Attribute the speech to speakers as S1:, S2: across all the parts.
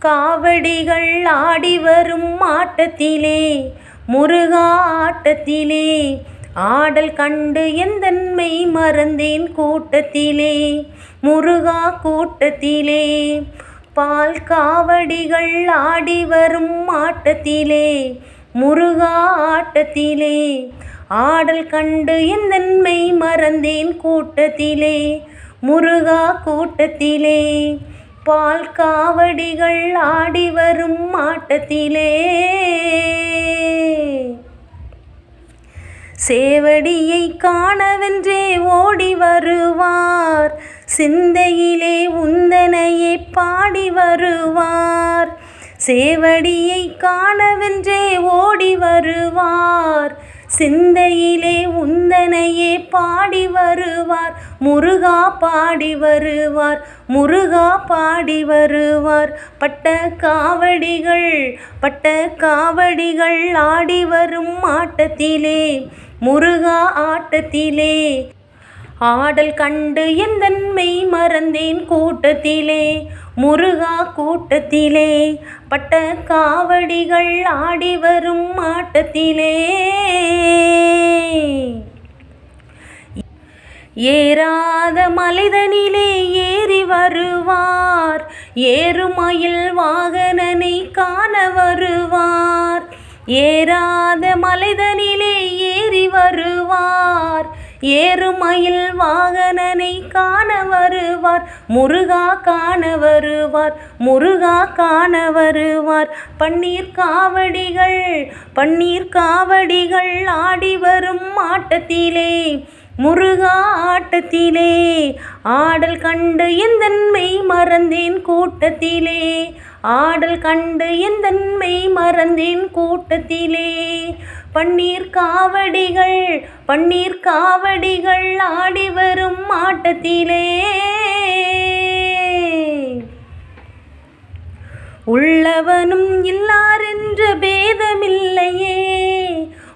S1: காவடிகள் ஆடி வரும் ஆட்டத்திலே முருகா ஆட்டத்திலே. ஆடல் கண்டு எந்தன்மை மறந்தேன் கூட்டத்திலே முருகா கூட்டத்திலே. பால் காவடிகள் ஆடி வரும் ஆட்டத்திலே முருகா ஆட்டத்திலே. ஆடல் கண்டு எந்தன்மை மறந்தேன் கூட்டத்திலே முருகா கூட்டத்திலே. பால் காவடிகள் ஆடி வரும் மாட்டத்திலே சேவடியை காணவென்றே ஓடி வருவார். சிந்தையிலே உந்தனையே பாடி வருவார். சேவடியை காணவென்றே ஓடி வருவார். சிந்தையிலே உந்தனையே பாடி வருவார். முருகா பாடி வருவார். முருகா பாடி வருவார். பட்ட காவடிகள் பட்ட காவடிகள் ஆடி வரும் ஆட்டத்திலே. முருகா ஆட்டத்திலே. ஆடல் கண்டு எந்த மெய் மறந்தேன் கூட்டத்திலே. முருகா கூட்டத்திலே. பட்ட காவடிகள் ஆடி வரும் ஆட்டத்திலே. ஏறாத மலைதனிலே ஏறி வருவார். ஏறுமயில் வாகனனை காண வருவார். ஏறாத மலைதனிலே ஏறி வருவார். ஏறுமயில் வாகனனை காண வருவார். முருகா காண வருவார். முருகா காண வருவார். பன்னீர் காவடிகள் பன்னீர் காவடிகள் ஆடி வரும் ஆட்டத்திலே முருகா ஆட்டத்திலே ஆடல் கண்டு எந்தன்மை மறந்தேன் கூட்டத்திலே. ஆடல் கண்டு எந்தன்மை மறந்தேன் கூட்டத்திலே. பன்னீர் காவடிகள் பன்னீர் காவடிகள் ஆடி வரும் ஆட்டத்திலே. உள்ளவனும் இல்லாரென்ற பேதமில்லையே.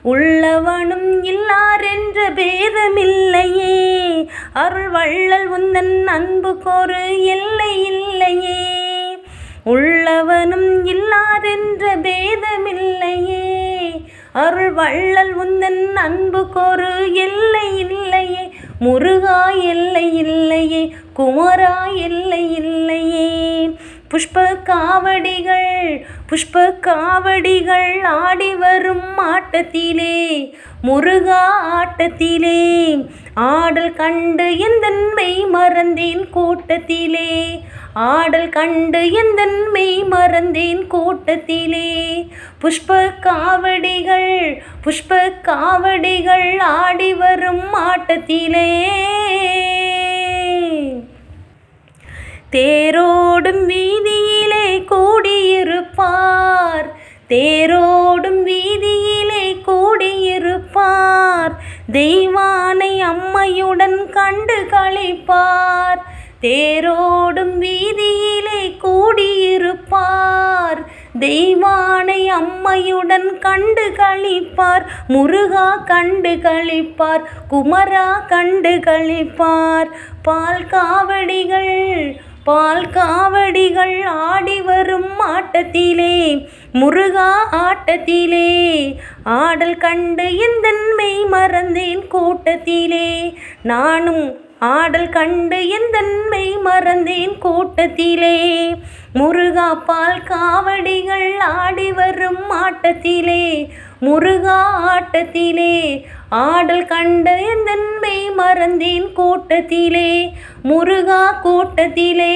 S1: உள்ளவனும் இல்லாரென்ற பேதமில்லையே. அருள் வள்ளல் உந்தன் அன்புக்கொரு எல்லை இல்லையே. உள்ளவனும் இல்லாரென்ற பேதமில்லையே. அருள் வள்ளல் உந்தன் அன்புக்கொரு எல்லை இல்லையே. முருகா எல்லை இல்லையே. குமரா எல்லை இல்லையே. புஷ்ப காவடிகள் புஷ்ப காவடிகள் ஆடி வரும் ஆட்டத்திலே முருகா ஆட்டத்திலே. ஆடல் கண்டு எந்தன்மை மறந்தேன் கூட்டத்திலே. ஆடல் கண்டு எந்தன்மை மறந்தேன் கூட்டத்திலே. புஷ்ப காவடிகள் புஷ்ப காவடிகள் ஆடி வரும் ஆட்டத்திலே. தேரோடும் வீதியிலே தேரோடும் வீதியிலே கூடியிருப்பார். தெய்வானை அம்மையுடன் கண்டு களிப்பார். தேரோடும் வீதியிலே கூடியிருப்பார். தெய்வானை அம்மையுடன் கண்டு களிப்பார். முருகா கண்டு களிப்பார். குமரா கண்டு களிப்பார். பால் காவடிகள் பால் காவடிகள் ஆடி வரும் ஆட்டத்திலே முருகா ஆட்டத்திலே ஆடல் கண்டு எந்தன்மை மறந்தேன் கூட்டத்திலே. நானும் ஆடல் கண்டு எந்தன்மை மறந்தேன் கூட்டத்திலே. முருகா பால் காவடிகள் ஆடி வரும் ஆட்டத்திலே முருகா ஆட்டத்திலே. ஆடல் கண்டு எந்தன்மை மறந்தேன் கூட்டத்திலே முருகா கூட்டத்திலே.